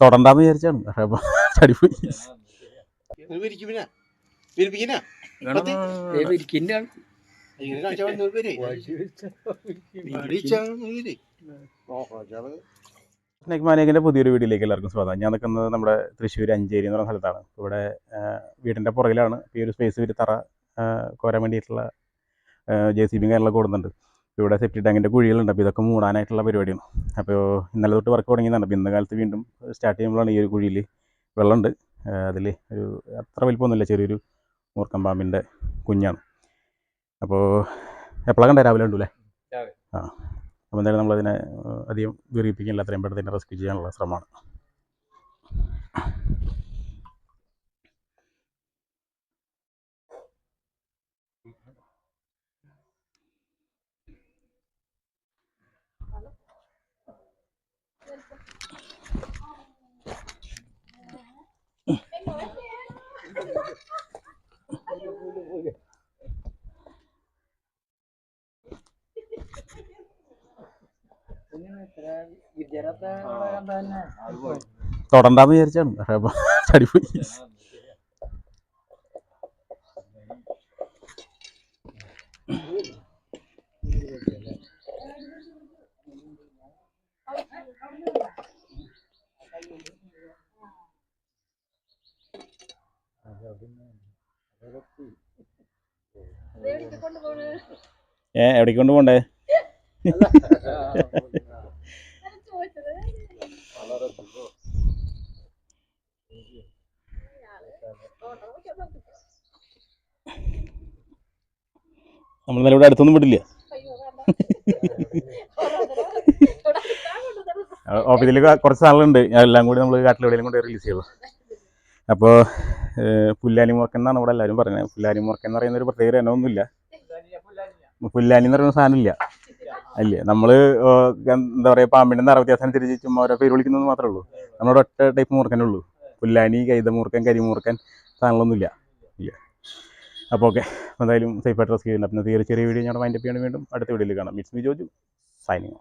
തൊടണ്ടാന്ന് വിചാരിച്ചാണ്. പക്ഷെ ചടിപ്പോയി പുതിയൊരു വീട്ടിലേക്ക് എല്ലാവർക്കും സ്വാഗതം. ഞാൻ നിൽക്കുന്നത് നമ്മുടെ തൃശ്ശൂർ അഞ്ചേരി എന്ന് പറയുന്ന സ്ഥലത്താണ്. ഇവിടെ വീടിന്റെ വീടിന്റെ പുറകിലാണ് ഈ ഒരു സ്പേസ് ഒരു തറ കോരാൻ വേണ്ടിയിട്ടുള്ള ജെ സി ബി കാര്യങ്ങളൊക്കെ കൊടുക്കുന്നുണ്ട് ഇവിടെ സെപ്റ്റി ടാങ്കിന്റെ കുഴികളുണ്ട്. അപ്പോൾ ഇതൊക്കെ മൂടാനായിട്ടുള്ള പരിപാടിയാണ്. അപ്പോൾ ഇന്നലെ തൊട്ട് വർക്ക് തുടങ്ങിയതാണ്. അപ്പോൾ ഇന്ന കാലത്ത് വീണ്ടും സ്റ്റാർട്ട് ചെയ്യുമ്പോഴാണ് ഈ ഒരു കുഴിയിൽ വെള്ളമുണ്ട്. അതിൽ ഒരു അത്ര വലിപ്പമൊന്നുമില്ല ചെറിയൊരു മൂർക്കം പാമ്പിന്റെ കുഞ്ഞാണ്. അപ്പോൾ എപ്പോഴാണ് കണ്ട? രാവിലെ ഉണ്ടല്ലേ ആ. അപ്പോൾ എന്തായാലും നമ്മളതിനെ അധികം ദുരിപ്പിക്കില്ല അത്രയും പെട്ടെന്ന് തന്നെ റെസ്ക്യൂ ചെയ്യാനുള്ള ശ്രമമാണ്. തൊടണ്ടാന്ന് വിചാരിച്ചാണ്. പക്ഷെ ചടിപ്പോയി ഏ എവിടേക്ക് കൊണ്ട് പോണ്ടേ നമ്മൾ നല്ല ഇവിടെ അടുത്തൊന്നും വിടില്ല. ഓഫീസിൽ കുറച്ച് ആളുണ്ട് എല്ലാം കൂടി നമ്മൾ കാട്ടിലെവിടെയും കൊണ്ട് റിലീസ് ചെയ്തു അപ്പോൾ പുല്ലാനി മുറക്കൻ എന്നാണ് ഇവിടെ എല്ലാവരും പറയുന്നത്. പുല്ലാനി മുറക്കൻ എന്ന് പറയുന്ന ഒരു പ്രത്യേക ഇനമൊന്നുമില്ല പുല്ലാനി എന്ന് പറയുന്ന സാധനമില്ല അല്ലേ നമ്മൾ എന്താ പറയുക പാമ്പിന്റെ നിറ വ്യത്യാസം അനുസരിച്ച് ചുമ്മാ ഓരോ പേര് വിളിക്കുന്നത് മാത്രമേ ഉള്ളൂ. നമ്മുടെ ഒറ്റ ടൈപ്പ് മൂർക്കനേ ഉള്ളൂ. പുല്ലാനി കൈതമൂർക്കൻ കരിമൂർക്കൻ സാധനങ്ങളൊന്നുമില്ല. ഇല്ല. അപ്പോൾ ഓക്കെ. എന്തായാലും സേഫ് ആയിട്ട് റെസ്ക്യൂ ചെയ്യുന്നുണ്ട്. പിന്നെ തീരെ ചെറിയ വീഡിയോ ഞങ്ങളുടെ മൈൻഡപ്പ് ചെയ്യണം വീണ്ടും അടുത്ത വീഡിയോയിൽ കാണാം. മിറ്റ്സ് മി ജോജു സൈനിങ്